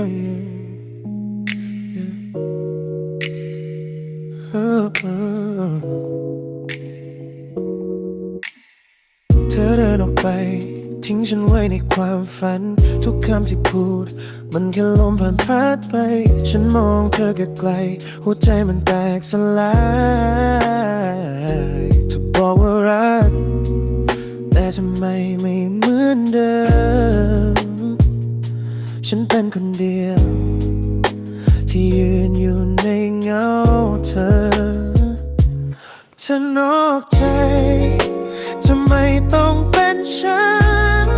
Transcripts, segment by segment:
เธอเดินออกไป ทิ้งฉันไว้ในความฝัน ทุกคำที่พูด มันแค่ลมผ่านพัดไป ฉันมองเธอไกลๆหัวใจมันแตกสลายเธอบอกว่ารัก แต่ทำไมไม่เหมือนเดิม ฉันเป็นคนเดียว ที่ยืนอยู่ในเงาเธอเธอนอกใจทำไมต้องเป็นฉัน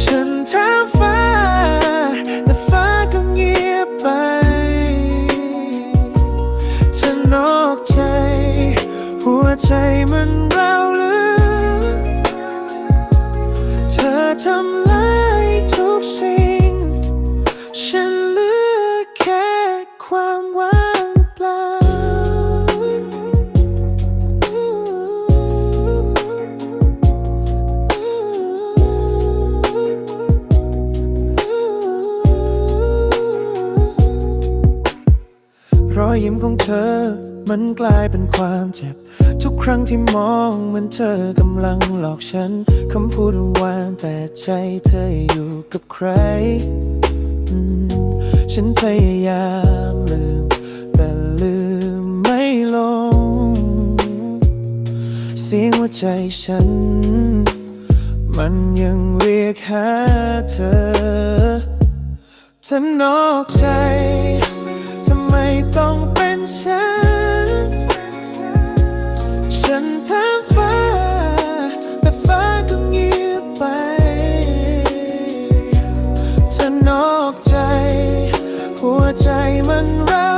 ฉันถามฟ้า แต่ฟ้าก็เงียบไปเธอนอกใจ หัวใจมันเราลึกเธอทำลาย อยยิ้มของเธอ มันกลายเป็นความเจ็บ ทุกครั้งที่มองเหมือนเธอกำลังหลอกฉันคำพูดหวานแต่ใจเธออยู่กับใครอืมฉันพยายามลืม แต่ลืมไม่ลง เสียงหัวใจฉัน มันยังเรียกหาเธอเธอนอกใจ ฉัน ฉันถามฟ้า แต่ฟ้าก็เงียบไป เธอนอกใจ หัวใจมันรัก